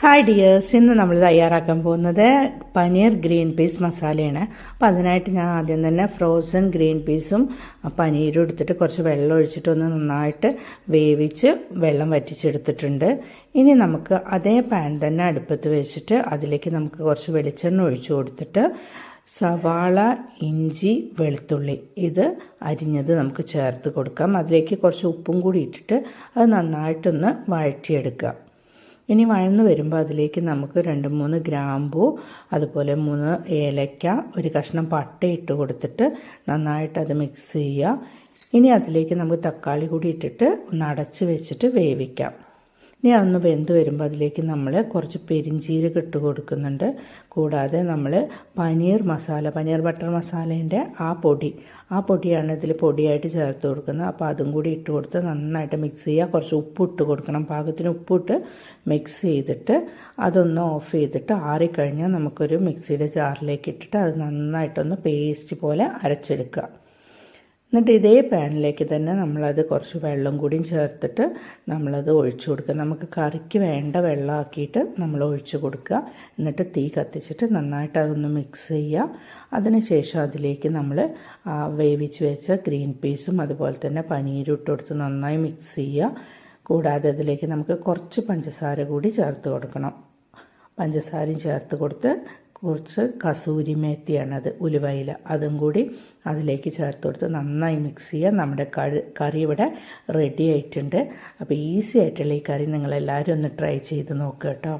Hi dears ഇന്ന് നമ്മൾ തയ്യാറാക്കാൻ പോകുന്നത് പനീർ ഗ്രീൻ പീസ് മസാലയാണ്. അപ്പോൾ അതിനായിട്ട് ഞാൻ ആദ്യം തന്നെ ഫ്രോസൺ ഗ്രീൻ പീസും പനീരും എടുത്തിട്ട് കുറച്ച് വെള്ളം ഒഴിച്ചിട്ട് ഒന്ന് നന്നായിട്ട് വേവിച്ച് വെള്ളം വറ്റിച്ചെടുത്തിട്ടുണ്ട്. ഇനി നമുക്ക് അതേ പാൻ തന്നെ അടുപ്പത്ത് വെച്ചിട്ട് അതിലേക്ക് നമുക്ക് കുറച്ച് വെളിച്ചെണ്ണ ഒഴിച്ചു കൊടുത്തിട്ട് സവാള ഇഞ്ചി വെളുത്തുള്ളി ഇത് അരിഞ്ഞത് നമുക്ക് ചേർത്ത് കൊടുക്കാം. അതിലേക്ക് കുറച്ച് ഉപ്പും കൂടി ഇട്ടിട്ട് അത് നന്നായിട്ടൊന്ന് വഴറ്റിയെടുക്കാം. ഇനി വഴന്ന് വരുമ്പോൾ അതിലേക്ക് നമുക്ക് രണ്ട് മൂന്ന് ഗ്രാമ്പു അതുപോലെ മൂന്ന് ഏലക്ക ഒരു കഷ്ണം പട്ട ഇട്ട് കൊടുത്തിട്ട് നന്നായിട്ട് അത് മിക്സ് ചെയ്യുക. ഇനി അതിലേക്ക് നമുക്ക് തക്കാളി കൂടി ഇട്ടിട്ട് ഒന്ന് അടച്ച് വെച്ചിട്ട് വേവിക്കാം. ഇനി അതൊന്ന് വെന്ത് വരുമ്പോൾ അതിലേക്ക് നമ്മൾ കുറച്ച് പെരിഞ്ചീരക ഇട്ട് കൊടുക്കുന്നുണ്ട്. കൂടാതെ നമ്മൾ പനീർ മസാല പനീർ ബട്ടർ മസാലേന്റെ ആ പൊടി ആ പൊടിയാണ് ഇതിൽ പൊടിയായിട്ട് ചേർത്ത് കൊടുക്കുന്നത്. അപ്പോൾ അതും കൂടി ഇട്ട് കൊടുത്ത് നന്നായിട്ട് മിക്സ് ചെയ്യുക കുറച്ച് ഉപ്പ് ഇട്ട് കൊടുക്കണം. പാകത്തിന് ഉപ്പിട്ട് മിക്സ് ചെയ്തിട്ട് അതൊന്ന് ഓഫ് ചെയ്തിട്ട് ആറിക്കഴിഞ്ഞാൽ നമുക്കൊരു മിക്സിയുടെ ജാറിലേക്ക് ഇട്ടിട്ട് അത് നന്നായിട്ടൊന്ന് പേസ്റ്റ് പോലെ അരച്ചെടുക്കുക. എന്നിട്ട് ഇതേ പാനിലേക്ക് തന്നെ നമ്മളത് കുറച്ച് വെള്ളം കൂടിയും ചേർത്തിട്ട് നമ്മളത് ഒഴിച്ചു കൊടുക്കുക. നമുക്ക് കറിക്ക് വേണ്ട വെള്ളമാക്കിയിട്ട് നമ്മൾ ഒഴിച്ചു കൊടുക്കുക. എന്നിട്ട് തീ കത്തിച്ചിട്ട് നന്നായിട്ട് അതൊന്ന് മിക്സ് ചെയ്യുക. അതിനുശേഷം അതിലേക്ക് നമ്മൾ വേവിച്ച് വെച്ച ഗ്രീൻ പീസും അതുപോലെ തന്നെ പനീരും ഇട്ട് കൊടുത്ത് നന്നായി മിക്സ് ചെയ്യുക. കൂടാതെ അതിലേക്ക് നമുക്ക് കുറച്ച് പഞ്ചസാര കൂടി ചേർത്ത് കൊടുക്കണം. പഞ്ചസാരയും ചേർത്ത് കൊടുത്ത് കുറച്ച് കസൂരി മേത്തിയാണത് ഉലുവയില. അതും കൂടി അതിലേക്ക് ചേർത്ത് കൊടുത്ത് നന്നായി മിക്സ് ചെയ്യുക നമ്മുടെ കറി ഇവിടെ റെഡി ആയിട്ടുണ്ട്. അപ്പോൾ ഈസി ആയിട്ടുള്ള ഈ കറി നിങ്ങളെല്ലാവരും ഒന്ന് ട്രൈ ചെയ്ത് നോക്കുക കേട്ടോ.